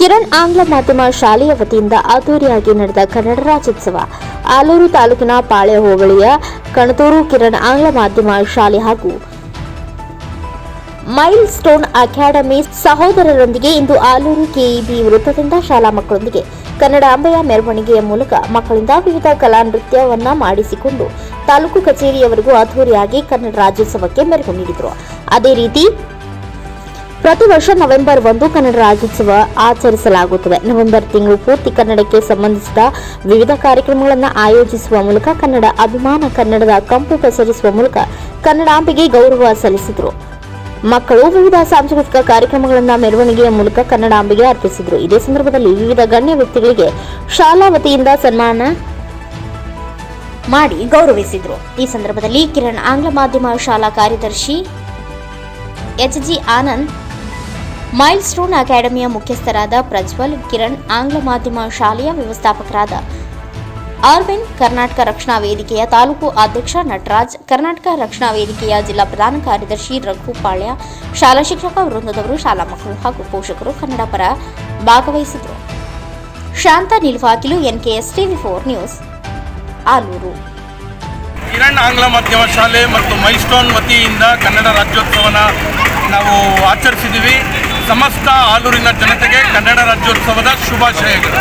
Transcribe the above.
ಕಿರಣ್ ಆಂಗ್ಲ ಮಾಧ್ಯಮ ಶಾಲೆಯ ವತಿಯಿಂದ ಅದ್ದೂರಿಯಾಗಿ ನಡೆದ ಕನ್ನಡ ರಾಜ್ಯೋತ್ಸವ. ಆಲೂರು ತಾಲೂಕಿನ ಪಾಳೆ ಹೋಬಳಿಯ ಕಣತೂರು ಕಿರಣ್ ಆಂಗ್ಲ ಮಾಧ್ಯಮ ಶಾಲೆ ಹಾಗೂ ಮೈಲ್ ಸ್ಟೋನ್ ಅಕಾಡೆಮಿ ಸಹೋದರರೊಂದಿಗೆ ಇಂದು ಆಲೂರು ಕೆಇಬಿ ವೃತ್ತದಿಂದ ಶಾಲಾ ಮಕ್ಕಳೊಂದಿಗೆ ಕನ್ನಡಾಂಬೆಯ ಮೆರವಣಿಗೆಯ ಮೂಲಕ ಮಕ್ಕಳಿಂದ ವಿವಿಧ ಕಲಾ ನೃತ್ಯವನ್ನ ಮಾಡಿಸಿಕೊಂಡು ತಾಲೂಕು ಕಚೇರಿಯವರೆಗೂ ಅದ್ದೂರಿಯಾಗಿ ಕನ್ನಡ ರಾಜ್ಯೋತ್ಸವಕ್ಕೆ ಮೆರುಗು ನೀಡಿದರು. ಅದೇ ರೀತಿ ಪ್ರತಿ ವರ್ಷ ನವೆಂಬರ್ ಒಂದು ಕನ್ನಡ ರಾಜ್ಯೋತ್ಸವ ಆಚರಿಸಲಾಗುತ್ತದೆ. ನವೆಂಬರ್ ತಿಂಗಳು ಪೂರ್ತಿ ಕನ್ನಡಕ್ಕೆ ಸಂಬಂಧಿಸಿದ ವಿವಿಧ ಕಾರ್ಯಕ್ರಮಗಳನ್ನು ಆಯೋಜಿಸುವ ಮೂಲಕ ಕನ್ನಡ ಅಭಿಮಾನ ಕನ್ನಡದ ಕಂಪು ಪ್ರಸರಿಸುವ ಮೂಲಕ ಕನ್ನಡಾಂಬೆಗೆ ಗೌರವ ಸಲ್ಲಿಸಿದರು. ಮಕ್ಕಳು ವಿವಿಧ ಸಾಂಸ್ಕೃತಿಕ ಕಾರ್ಯಕ್ರಮಗಳನ್ನು ಮೆರವಣಿಗೆಯ ಮೂಲಕ ಕನ್ನಡಾಂಬೆಗೆ ಅರ್ಪಿಸಿದರು. ಇದೇ ಸಂದರ್ಭದಲ್ಲಿ ವಿವಿಧ ಗಣ್ಯ ವ್ಯಕ್ತಿಗಳಿಗೆ ಶಾಲಾ ವತಿಯಿಂದ ಸನ್ಮಾನ ಮಾಡಿ ಗೌರವಿಸಿದರು. ಈ ಸಂದರ್ಭದಲ್ಲಿ ಕಿರಣ್ ಆಂಗ್ಲ ಮಾಧ್ಯಮ ಶಾಲಾ ಕಾರ್ಯದರ್ಶಿ H G Anand mile stone ಅಕಾಡೆಮಿಯ ಮುಖ್ಯಸ್ಥರಾದ ಪ್ರಜ್ವಲ್ ಕಿರಣ್, ಆಂಗ್ಲ ಮಾಧ್ಯಮ ಶಾಲೆಯ ವ್ಯವಸ್ಥಾಪಕರಾದ ಆರ್ವಿನ್ ಕರ್ನಾಟಕ ರಕ್ಷಣಾ ವೇದಿಕೆಯ ತಾಲೂಕು ಅಧ್ಯಕ್ಷ ನಟರಾಜ್, ಕರ್ನಾಟಕ ರಕ್ಷಣಾ ವೇದಿಕೆಯ ಜಿಲ್ಲಾ ಪ್ರಧಾನ ಕಾರ್ಯದರ್ಶಿ ರಘುಪಾಳ್ಯ, ಶಾಲಾ ಶಿಕ್ಷಕ ವೃಂದದವರು ಶಾಲಾ ಮಕ್ಕಳು ಹಾಗೂ ಪೋಷಕರು ಕನ್ನಡ ಪರ ಭಾಗವಹಿಸಿದರು. ಶಾಂತ ನಿಲ್ವಾಕಿಲು NKS TV four news, Aluru. Kiran, ಆಂಗ್ಲ ಮಾಧ್ಯಮ ಶಾಲೆ ಮತ್ತು ಮೈಲ್ಸ್ಟೋನ್ ವತಿಯಿಂದ ಕನ್ನಡ ರಾಜ್ಯೋತ್ಸವನ ನಾವು ಆಚರಿಸಿದ್ದೀವಿ. ಸಮಸ್ತ ಆಲೂರಿನ ಜನತೆಗೆ ಕನ್ನಡ ರಾಜ್ಯೋತ್ಸವದ ಶುಭಾಶಯಗಳು.